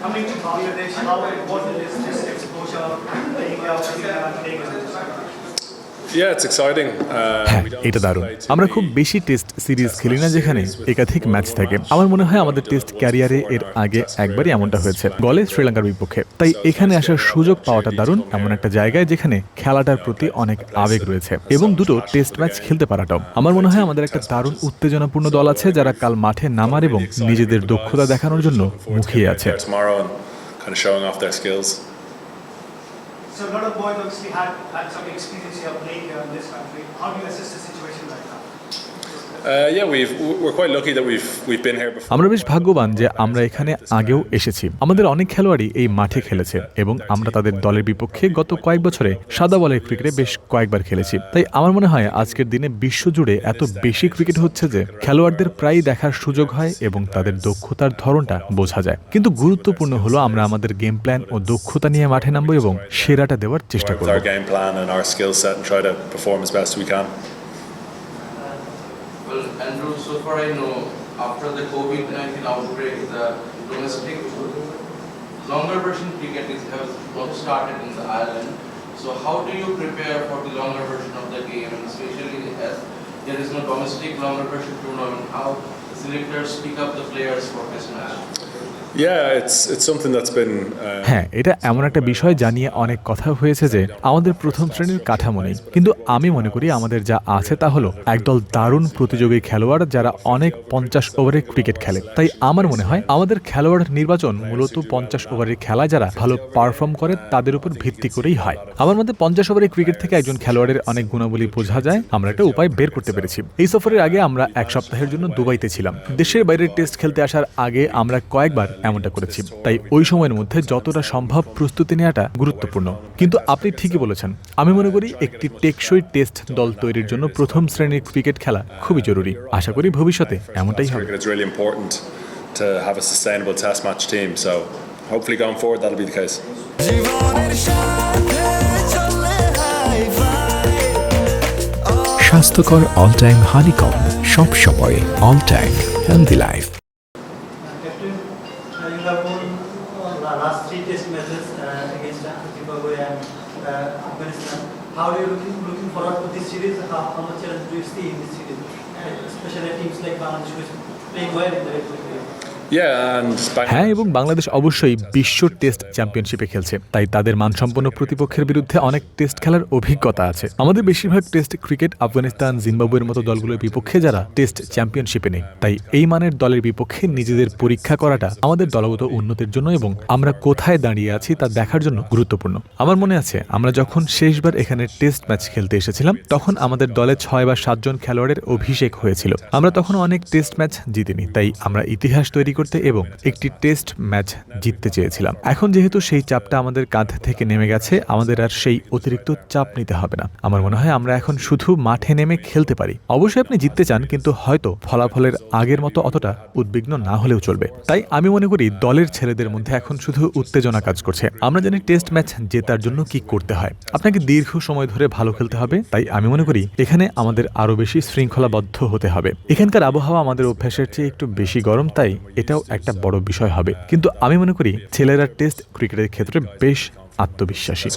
Coming to Bangladesh, how important is this exposure in the Vegas? হ্যাঁ এটা দারুণ। আমরা খুব বেশি টেস্ট সিরিজ খেলি না যেখানে একাধিক ম্যাচ থাকে। আমার মনে হয় আমাদের টেস্ট ক্যারিয়ারে এর আগে একবারই এমনটা হয়েছে গলে শ্রীলঙ্কার বিপক্ষে। তাই এখানে আসার সুযোগ পাওয়াটা দারুণ এমন একটা জায়গায় যেখানে খেলাটার প্রতি অনেক আবেগ রয়েছে এবং দুটো টেস্ট ম্যাচ খেলতে পারাটাও। আমার মনে হয় আমাদের একটা দারুণ উত্তেজনাপূর্ণ দল আছে যারা কাল মাঠে নামার এবং নিজেদের দক্ষতা দেখানোর জন্য মুখিয়ে আছে। So a lot of boys obviously had, had some experience here playing here in this country. How do you assess the situation right now? Uh. আমরা বেশ ভাগ্যবান যে আমরা এখানে আগেও এসেছি। আমাদের অনেক খেলোয়াড়ই এই মাঠে খেলেছে এবং আমরা তাদের দলের বিপক্ষে গত কয়েক বছরে সাদা বলের ক্রিকেটে বেশ কয়েকবার খেলেছি। তাই আমার মনে হয় আজকের দিনে বিশ্বজুড়ে এত বেশি ক্রিকেট হচ্ছে যে খেলোয়াড়দের প্রায়ই দেখার সুযোগ হয় এবং তাদের দক্ষতার ধরনটা বোঝা যায়। কিন্তু গুরুত্বপূর্ণ হলো আমরা আমাদের গেম প্ল্যান ও দক্ষতা নিয়ে মাঠে নামবো এবং সেরাটা দেওয়ার চেষ্টা করব। So far I know, after the COVID-19 outbreak, the domestic longer version cricket has not started in the island. So how do you prepare for the longer version of the game, and especially as there is no domestic longer version tournament? How the selectors pick up the players for this match? Uh, হ্যাঁ এটা এমন একটা বিষয় জানিয়ে অনেক কথা হয়েছে যে আমাদের প্রথম শ্রেণির কাঠামো নেই কিন্তু আমি মনে করি আমাদের যা আছে তা হলো একদল দারুণ প্রতিযোগী খেলোয়াড় যারা অনেক পঞ্চাশ ওভারে ক্রিকেট খেলে। তাই আমার মনে হয় আমাদের খেলোয়াড় নির্বাচন মূলত পঞ্চাশ ওভারের খেলা যারা ভালো পারফর্ম করে তাদের উপর ভিত্তি করেই হয়। আমার মধ্যে পঞ্চাশ ওভারের ক্রিকেট থেকে একজন খেলোয়াড়ের অনেক গুণাবলী বোঝা যায়। আমরা একটা উপায় বের করতে পেরেছি। এই সফরের আগে আমরা এক সপ্তাহের জন্য দুবাইতে ছিলাম। দেশের বাইরে টেস্ট খেলতে আসার আগে আমরা কয়েকবার এমনটা করেছি। তাই ওই সময়ের মধ্যে যতটা সম্ভব প্রস্তুতি নেওয়াটা গুরুত্বপূর্ণ। কিন্তু আপনি ঠিকই বলেছেন আমি মনে করি একটি টেকসই টেস্ট দল তৈরির জন্য প্রথম শ্রেণির ক্রিকেট খেলা খুবই জরুরি। আশা করি ভবিষ্যতে এমনটাই হবে। Cricket, it's really important to have a sustainable Test match team. So hopefully going forward that'll be the case. জীবনের সাথে চলে হাই ফাই। স্বাস্থ্যকর অল টাইম হানিকম সব সময় all time healthy life Captain, uh, you have won uh, la- last three test matches uh, against uh, Zimbabwe and uh, Afghanistan. How are you looking, looking forward to this series? How, how much challenge do you see in this series? Uh, especially teams like Bangladesh playing well in the regular হ্যাঁ এবং বাংলাদেশ অবশ্যই বিশ্ব test চ্যাম্পিয়নশিপে খেলছে। তাই তাদের মানসম্পন্ন প্রতিপক্ষের বিরুদ্ধে অনেক টেস্ট খেলার অভিজ্ঞতা আছে। আমাদের বেশিরভাগ টেস্ট ক্রিকেট আফগানিস্তান জিম্বাবুয়ের মতো দলগুলোর বিপক্ষে যারা টেস্ট চ্যাম্পিয়নশিপে নেই। তাই এই মানের দলের বিপক্ষে নিজেদের পরীক্ষা করাটা আমাদের দলগত উন্নতির জন্য এবং আমরা কোথায় দাঁড়িয়ে আছি তা দেখার জন্য গুরুত্বপূর্ণ। আমার মনে আছে আমরা যখন শেষবার এখানে টেস্ট ম্যাচ খেলতে এসেছিলাম তখন আমাদের দলে ছয় বা সাতজন খেলোয়াড়ের অভিষেক হয়েছিল। আমরা তখন অনেক টেস্ট ম্যাচ জিতিনি তাই আমরা ইতিহাস তৈরি করতে এবং একটি টেস্ট ম্যাচ জিততে চেয়েছিলাম। এখন যেহেতু সেই চাপটা আমাদের কাঁধ থেকে নেমে গেছে, আমাদের আর সেই অতিরিক্ত চাপ নিতে হবে না। আমার মনে হয় আমরা এখন শুধু মাঠে নেমে খেলতে পারি। অবশ্যই আপনি জিততে চান, কিন্তু হয়তো ফলাফলের আগের মতো অতটা উদ্বিগ্ন না হলেও চলবে। তাই আমি মনে করি দলের ছেলেদের মধ্যে এখন শুধু উত্তেজনা কাজ করছে। আমরা জানি টেস্ট ম্যাচ জেতার জন্য কি করতে হয়। আপনাকে দীর্ঘ সময় ধরে ভালো খেলতে হবে, তাই আমি মনে করি এখানে আমাদের আরও বেশি শৃঙ্খলাবদ্ধ হতে হবে। এখানকার আবহাওয়া আমাদের অভ্যাসের চেয়ে একটু বেশি গরম, তাই এটাও একটা বড় বিষয় হবে। কিন্তু আমি মনে করি ছেলেরা টেস্ট ক্রিকেটের ক্ষেত্রে বেশ আত্মবিশ্বাসী।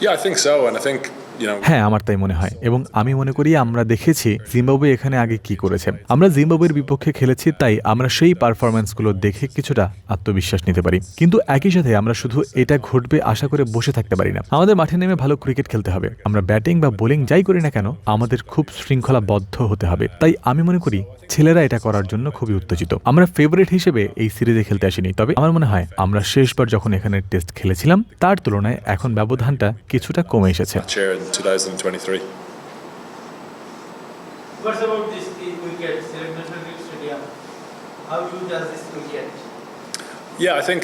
Yeah, I think so, and I think হ্যাঁ আমার তাই মনে হয়। এবং আমি মনে করি আমরা দেখেছি জিম্বাবুয়ে এখানে আগে কি করেছে। আমরা জিম্বাবুয়ের বিপক্ষে খেলেছি, তাই আমরা সেই পারফরম্যান্সগুলো দেখে কিছুটা আত্মবিশ্বাস নিতে পারি। কিন্তু একই সাথে আমরা শুধু এটা ঘটবে আশা করে বসে থাকতে পারি না। আমাদের মাঠে নেমে ভালো ক্রিকেট খেলতে হবে। আমরা ব্যাটিং বা বোলিং যাই করি না কেন, আমাদের খুব শৃঙ্খলাবদ্ধ হতে হবে। তাই আমি মনে করি ছেলেরা এটা করার জন্য খুবই উত্তেজিত আমরা ফেভারিট হিসেবে এই সিরিজে খেলতে আসিনি তবে আমার মনে হয় আমরা শেষবার যখন এখানে টেস্ট খেলেছিলাম তার তুলনায় এখন ব্যবধানটা কিছুটা কমে এসেছে Chair in 2023. What's about this wicket, Select National Stadium? How do you judge this wicket? Yeah, I think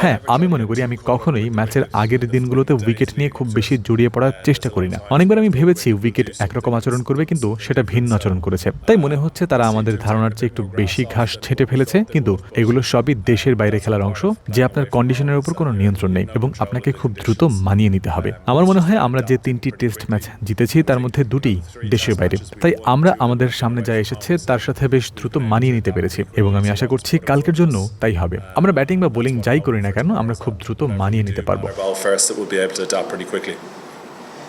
হ্যাঁ আমি মনে করি আমি কখনোই ম্যাচের আগের দিনগুলোতে উইকেট নিয়ে খুব বেশি জড়িয়ে পড়ার চেষ্টা করি না। অনেকবার আমি ভেবেছি উইকেট একরকম আচরণ করবে, কিন্তু সেটা ভিন্ন আচরণ করেছে। তাই মনে হচ্ছে তারা আমাদের ধারণার চেয়ে একটু বেশি ঘাস ছেটে ফেলেছে, কিন্তু এগুলো সবই দেশের বাইরে খেলার অংশ, যে আপনার কন্ডিশনের উপর কোনো নিয়ন্ত্রণ নেই এবং আপনাকে খুব দ্রুত মানিয়ে নিতে হবে। আমার মনে হয় আমরা যে তিনটি টেস্ট ম্যাচ জিতেছি, তার মধ্যে দুটি দেশের বাইরে। তাই আমরা আমাদের সামনে যা এসেছে, তার সাথে বেশ দ্রুত মানিয়ে নিতে পেরেছি এবং আমি আশা করছি কালকের জন্য তাই হবে। আমরা ব্যাটিং বা বোলিং যাই করি না কেন আমরা খুব দ্রুত মানিয়ে নিতে পারবো Our ball first that we'll be able to adapt pretty quickly.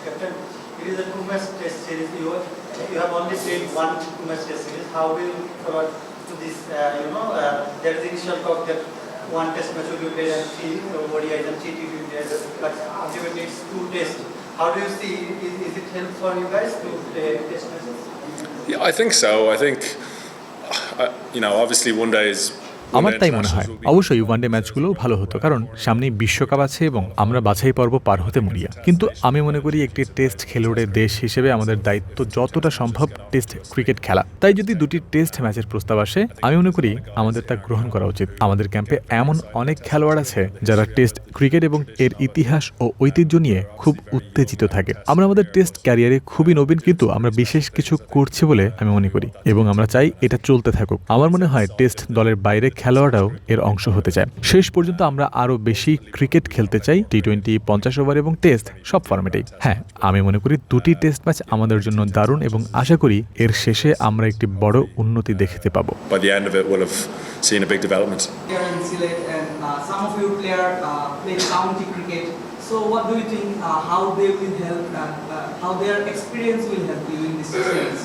Captain, it is a two-match test series. You, you have only played one two-match test series. How will you look forward to this? Uh, you know, uh, there is initial talk that one test match will be played and three uh, ODIs and three T20s, but ultimately it's two tests. How do you see? Is, is it helpful for you guys to play test matches? Yeah, I think so. I think, uh, you know, obviously one day is. আমার তাই মনে হয়। অবশ্যই one day ম্যাচগুলোও ভালো হতো কারণ সামনেই বিশ্বকাপ আছে এবং আমরা বাছাই পর্ব পার হতে মরিয়া। কিন্তু আমি মনে করি একটি টেস্ট খেলোয়াড়ের দেশ হিসেবে আমাদের দায়িত্ব যতটা সম্ভব টেস্ট ক্রিকেট খেলা। তাই যদি দুটি টেস্ট ম্যাচের প্রস্তাব আসে আমি মনে করি আমাদের তা গ্রহণ করা উচিত। আমাদের ক্যাম্পে এমন অনেক খেলোয়াড় আছে যারা টেস্ট ক্রিকেট এবং এর ইতিহাস ও ঐতিহ্য নিয়ে খুব উত্তেজিত থাকে। আমরা আমাদের টেস্ট ক্যারিয়ারে খুবই নবীন কিন্তু আমরা বিশেষ কিছু করছি বলে আমি মনে করি। এবং আমরা চাই এটা চলতে থাকুক। আমার মনে হয় টেস্ট দলের বাইরে খেলোয়াড়াও এর অংশ হতে চায়। শেষ পর্যন্ত আমরা আরও বেশি ক্রিকেট খেলতে চাই টি টোয়েন্টি পঞ্চাশ ওভার এবং টেস্ট সব ফরম্যাটেই হ্যাঁ আমি মনে করি দুটি টেস্ট ম্যাচ আমাদের জন্য দারুণ এবং আশা করি এর শেষে আমরা একটি বড় উন্নতি দেখতে পাবো। uh, uh, So what do you think, uh, how they will help, uh, uh, how their experience will help you in this experience?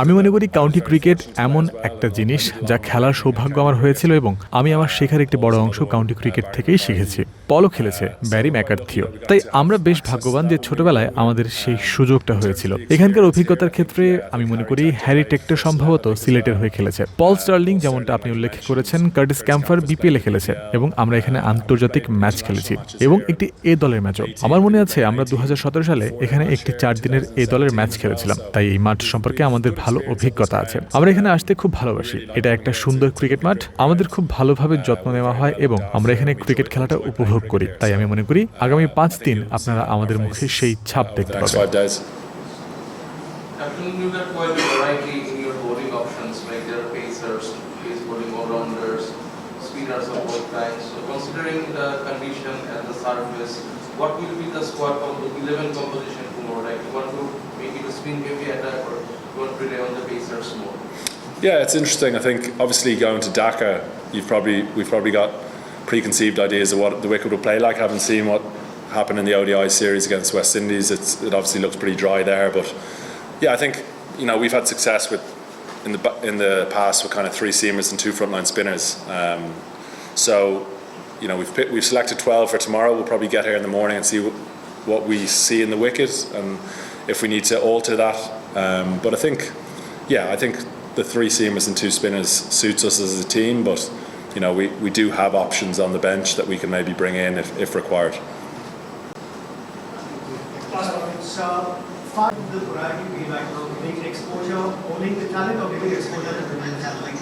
আমি মনে করি কাউন্টি ক্রিকেট এমন একটা জিনিস যা খেলার সৌভাগ্য আমার হয়েছিল এবং আমি আমার শেখার একটি বড় অংশ কাউন্টি ক্রিকেট থেকেই শিখেছি। পলও খেলেছে ব্যারি ম্যাকার্থিও তাই আমরা বেশ ভাগ্যবান যে ছোটবেলায় আমাদের সেই সুযোগটা হয়েছিল। এখানকার অভিজ্ঞতার ক্ষেত্রে আমি মনে করি হ্যারি টেক্টর সম্ভবত সিলেটের হয়ে খেলেছে। পল স্টার্লিং যেমনটা আপনি উল্লেখ করেছেন কার্টিস ক্যাম্পার বিপিএলে খেলেছে এবং আমরা এখানে আন্তর্জাতিক ম্যাচ খেলেছি এবং একটি এ দলের ম্যাচও। আমার মনে আছে আমরা দু হাজার সতেরো সালে এখানে একটি চার দিনের এ দলের ম্যাচ খেলেছিলাম। করেছিলাম তাই এই মাঠ সম্পর্কে আমাদের ভালো অভিজ্ঞতা আছে। আমরা এখানে আসতে খুব ভালোবাসি। এটা একটা সুন্দর ক্রিকেট মাঠ। আমাদের খুব ভালোভাবে যত্ন নেওয়া হয় এবং আমরা এখানে ক্রিকেট খেলাটা উপভোগ করি। তাই আমি মনে করি আগামী পাঁচ দিন আপনারা আমাদের মুখে সেই ছাপ দেখতে পাবেন। what will be the squad of the 11 composition tomorrow like one group it a spin or rely on the pacers more? Yeah, it's interesting. I think obviously going to Dhaka, you've probably we've probably got preconceived ideas of what the wicket will play like. Having seen what happened in the ODI series against West Indies, it's, it obviously looks pretty dry there. But yeah, I think you know we've had success with in the in the past with kind of three seamers and two frontline spinners. Um, so you know we've picked, we've selected twelve for tomorrow. We'll probably get here in the morning and see what, what we see in the wicket and if we need to alter that. Um, but I think yeah, I think the three seamers and two spinners suits us as a team, but you know, we, we do have options on the bench that we can maybe bring in if, if required. It's uh, the variety we like now, giving exposure, owning the talent or giving exposure to the talent.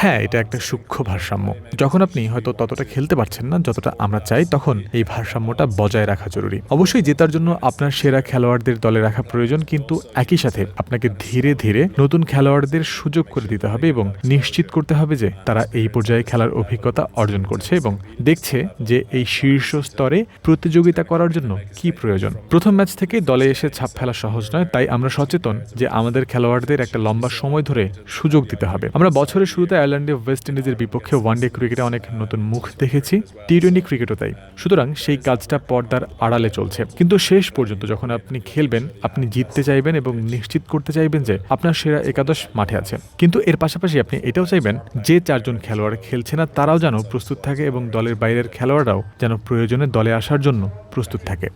হ্যাঁ এটা একটা সূক্ষ্ম ভারসাম্য। যখন আপনি হয়তো ততটা খেলতে পারছেন না, যতটা আমরা চাই, তখন এই ভারসাম্যটা বজায় রাখা জরুরি। অবশ্যই জেতার জন্য আপনার সেরা খেলোয়াড়দের দলে রাখা প্রয়োজন, কিন্তু একই সাথে আপনাকে ধীরে ধীরে নতুন খেলোয়াড়দের সুযোগ করে দিতে হবে এবং নিশ্চিত করতে হবে যে তারা এই পর্যায়ে খেলার অভিজ্ঞতা অর্জন করছে এবং দেখছে যে এই শীর্ষ স্তরে প্রতিযোগিতা করার জন্য কি প্রয়োজন। প্রথম ম্যাচ থেকে দলে এসে ছাপ ফেলা সহজ নয়, তাই আমরা সচেতন যে আমাদের খেলোয়াড়দের একটা লম্বা সময় ধরে সুযোগ দিতে হবে। আমরা বছরের শুরুতে আয়ারল্যান্ডে ওয়েস্ট ইন্ডিজের বিপক্ষে ওয়ানডে ক্রিকেটে অনেক নতুন মুখ দেখেছি টি টোয়েন্টি ক্রিকেটও তাই। সুতরাং সেই কাজটা পর্দার আড়ালে চলছে। কিন্তু শেষ পর্যন্ত যখন আপনি খেলবেন, আপনি জিততে চাইবেন এবং নিশ্চিত করতে চাইবেন যে আপনার সেরা একাদশ মাঠে আছে। কিন্তু এর পাশাপাশি আপনি এটাও চাইবেন, যে চারজন খেলোয়াড় খেলছে না, তারাও যেন প্রস্তুত থাকে এবং দলের বাইরের খেলোয়াড়রাও যেন প্রয়োজনে দলে আসার জন্য প্রস্তুত থাকে।